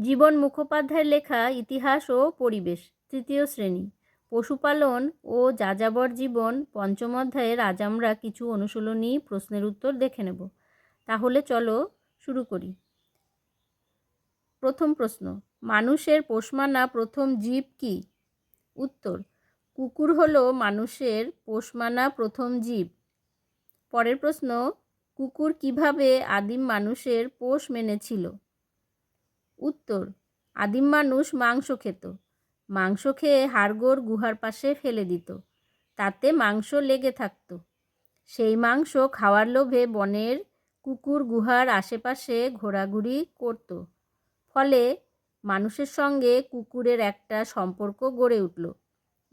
জীবন মুখোপাধ্যায়ের লেখা ইতিহাস ও পরিবেশ, তৃতীয় শ্রেণি। পশুপালন ও যাযাবর জীবন, পঞ্চম অধ্যায়ের আজ আমরা কিছু অনুশীলনী প্রশ্নের উত্তর দেখে নেব। তাহলে চলো শুরু করি। প্রথম প্রশ্ন, মানুষের পোষমানা প্রথম জীব কি? উত্তর, কুকুর হলো মানুষের পোষমানা প্রথম জীব। পরের প্রশ্ন, কুকুর কীভাবে আদিম মানুষের পোষ মেনেছিল? উত্তর, আদিম মানুষ মাংস খেত। মাংস খেয়ে হাড়গোড় গুহার পাশে ফেলে দিত। তাতে মাংস লেগে থাকত। সেই মাংস খাওয়ার লোভে বনের কুকুর গুহার আশেপাশে ঘোরাঘুরি করত। ফলে মানুষের সঙ্গে কুকুরের একটা সম্পর্ক গড়ে উঠল।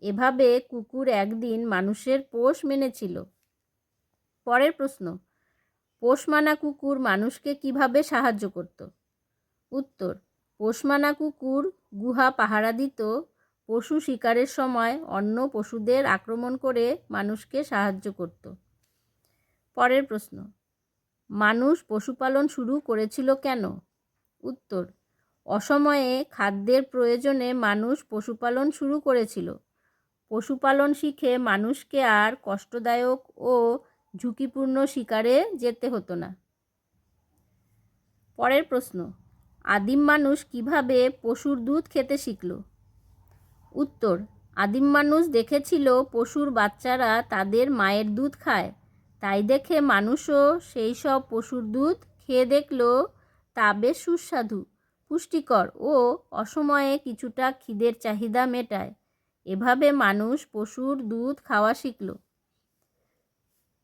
এভাবে কুকুর একদিন মানুষের পোষ মেনেছিল। পরের প্রশ্ন, পোষ মানা কুকুর মানুষকে কীভাবে সাহায্য করত? উত্তর, পোষমানা কুকুর গুহা পাহারা দিত। পশু শিকারের সময় অন্য পশুদের আক্রমণ করে মানুষকে সাহায্য করত। পরের প্রশ্ন, মানুষ পশুপালন শুরু করেছিল কেন? উত্তর, অসময়ে খাদ্যের প্রয়োজনে মানুষ পশুপালন শুরু করেছিল। পশুপালন শিখে মানুষকে আর কষ্টদায়ক ও ঝুঁকিপূর্ণ শিকারে যেতে হতো না। পরের প্রশ্ন আদিম মানুষ কীভাবে পশুর দুধ খেতে শিখল? উত্তর, আদিম মানুষ দেখেছিল পশুর বাচ্চারা তাদের মায়ের দুধ খায়। তাই দেখে মানুষও সেই সব পশুর দুধ খেয়ে দেখল। তা বেশ সুস্বাদু, পুষ্টিকর ও অসময়ে কিছুটা খিদের চাহিদা মেটায়। এভাবে মানুষ পশুর দুধ খাওয়া শিখল।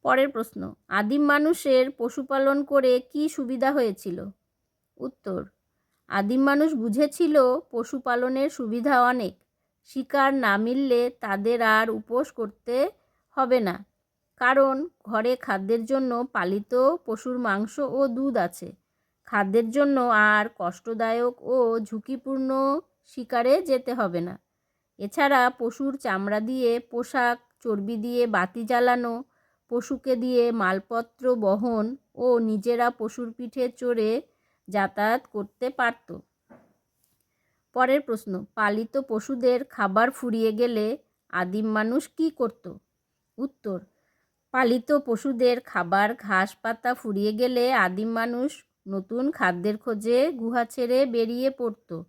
পরের প্রশ্ন, আদিম মানুষের পশুপালন করে কি সুবিধা হয়েছিল? উত্তর আদিম মানুষ বুঝেছিল পশুপালনের সুবিধা অনেক। শিকার না মিললে তাদের আর উপোস করতে হবে না। কারণ ঘরে খাদ্যের জন্য পালিত পশুর মাংস ও দুধ আছে। খাদ্যের জন্য আর কষ্টদায়ক ও ঝুঁকিপূর্ণ শিকারে যেতে হবে না। এছাড়া পশুর চামড়া দিয়ে পোশাক, চর্বি দিয়ে বাতি জ্বালানো, পশুকে দিয়ে মালপত্র বহন ও নিজেরা পশুর পিঠে চড়ে যাতায়াত করতে পারত। পরের প্রশ্ন, পালিত পশুদের খাবার ফুরিয়ে গেলে আদিম মানুষ কি করত? উত্তর, পালিত পশুদের খাবার ঘাস পাতা ফুরিয়ে গেলে আদিম মানুষ নতুন খাদ্যের খোঁজে গুহা ছেড়ে বেরিয়ে পড়ত।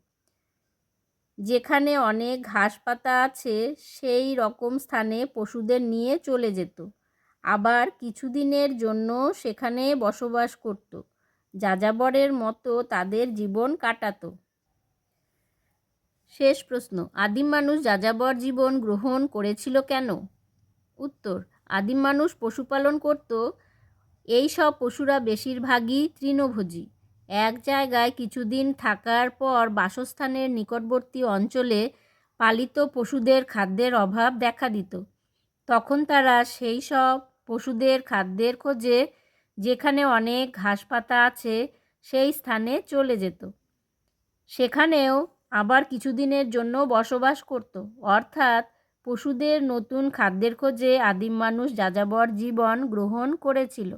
যেখানে অনেক ঘাস পাতা আছে, সেই রকম স্থানে পশুদের নিয়ে চলে যেত। আবার কিছুদিনের জন্য সেখানে বসবাস করত। যাযাবরের মতো তাদের জীবন কাটাত। শেষ প্রশ্ন, আদিম মানুষ যাযাবর জীবন গ্রহণ করেছিল কেন? উত্তর, আদিম মানুষ পশুপালন করত, এই সব পশুরা বেশিরভাগই তৃণভোজী। এক জায়গায় কিছুদিন থাকার পর বাসস্থানের নিকটবর্তী অঞ্চলে পালিত পশুদের খাদ্যের অভাব দেখা দিত। তখন তারা সেই সব পশুদের খাদ্যের খোঁজে যেখানে অনেক ঘাস পাতা আছে, সেই স্থানে চলে যেত। সেখানেও আবার কিছুদিনের জন্য বসবাস করত। অর্থাৎ পশুদের নতুন খাদ্যের খোঁজে আদিম মানুষ যাযাবর জীবন গ্রহণ করেছিল।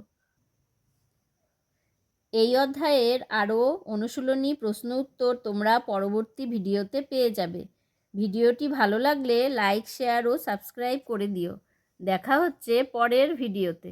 এই অধ্যায়ের আরও অনুশীলনী প্রশ্ন উত্তর তোমরা পরবর্তী ভিডিওতে পেয়ে যাবে। ভিডিওটি ভালো লাগলে লাইক, শেয়ার ও সাবস্ক্রাইব করে দিও। দেখা হচ্ছে পরের ভিডিওতে।